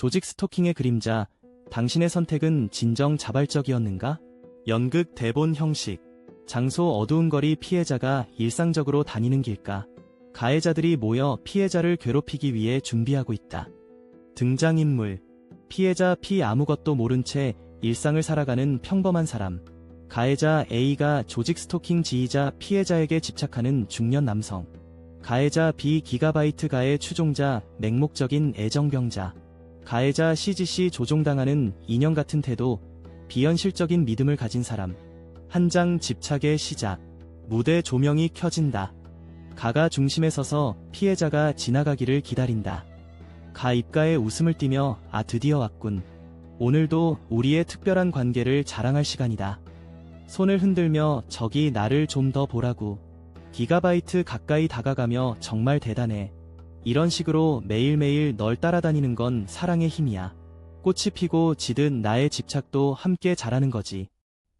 조직 스토킹의 그림자, 당신의 선택은 진정 자발적이었는가? 연극 대본 형식, 장소 어두운 거리 피해자가 일상적으로 다니는 길가, 가해자들이 모여 피해자를 괴롭히기 위해 준비하고 있다. 등장인물, 피해자 P 아무것도 모른 채 일상을 살아가는 평범한 사람, 가해자 A가 조직 스토킹 지휘자 피해자에게 집착하는 중년 남성, 가해자 B 기가바이트 가해 추종자 맹목적인 애정병자, 가해자 CGC 조종당하는 인형 같은 태도, 비현실적인 믿음을 가진 사람, 한 장 집착의 시작, 무대 조명이 켜진다. 가가 중심에 서서 피해자가 지나가기를 기다린다. 가 입가에 웃음을 띠며 아 드디어 왔군. 오늘도 우리의 특별한 관계를 자랑할 시간이다. 손을 흔들며 저기 나를 좀 더 보라고. 기가바이트 가까이 다가가며 정말 대단해. 이런 식으로 매일매일 널 따라다니는 건 사랑의 힘이야. 꽃이 피고 지듯 나의 집착도 함께 자라는 거지.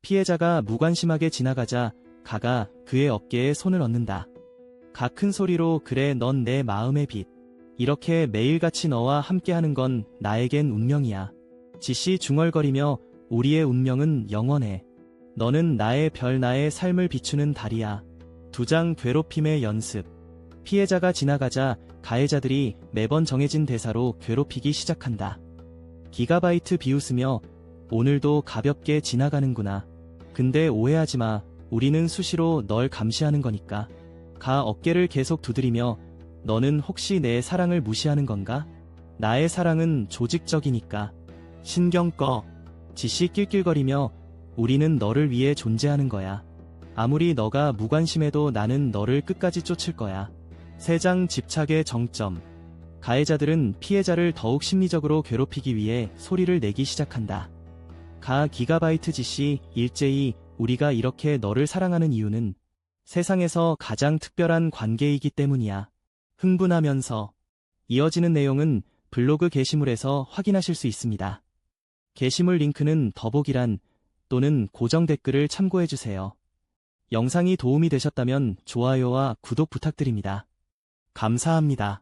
피해자가 무관심하게 지나가자 가가 그의 어깨에 손을 얹는다. 가 큰 소리로 그래 넌 내 마음의 빛. 이렇게 매일같이 너와 함께하는 건 나에겐 운명이야. 지씨 중얼거리며 우리의 운명은 영원해. 너는 나의 별 나의 삶을 비추는 달이야. 두 장 괴롭힘의 연습. 피해자가 지나가자 가해자들이 매번 정해진 대사로 괴롭히기 시작한다. 기가바이트 비웃으며 오늘도 가볍게 지나가는구나. 근데 오해하지 마. 우리는 수시로 널 감시하는 거니까. 가 어깨를 계속 두드리며 너는 혹시 내 사랑을 무시하는 건가? 나의 사랑은 조직적이니까. 신경 꺼. 지씨 낄낄거리며 우리는 너를 위해 존재하는 거야. 아무리 너가 무관심해도 나는 너를 끝까지 쫓을 거야. 세장 집착의 정점. 가해자들은 피해자를 더욱 심리적으로 괴롭히기 위해 소리를 내기 시작한다. 가 기가바이트 지씨 일제히 우리가 이렇게 너를 사랑하는 이유는 세상에서 가장 특별한 관계이기 때문이야. 흥분하면서 이어지는 내용은 블로그 게시물에서 확인하실 수 있습니다. 게시물 링크는 더보기란 또는 고정 댓글을 참고해주세요. 영상이 도움이 되셨다면 좋아요와 구독 부탁드립니다. 감사합니다.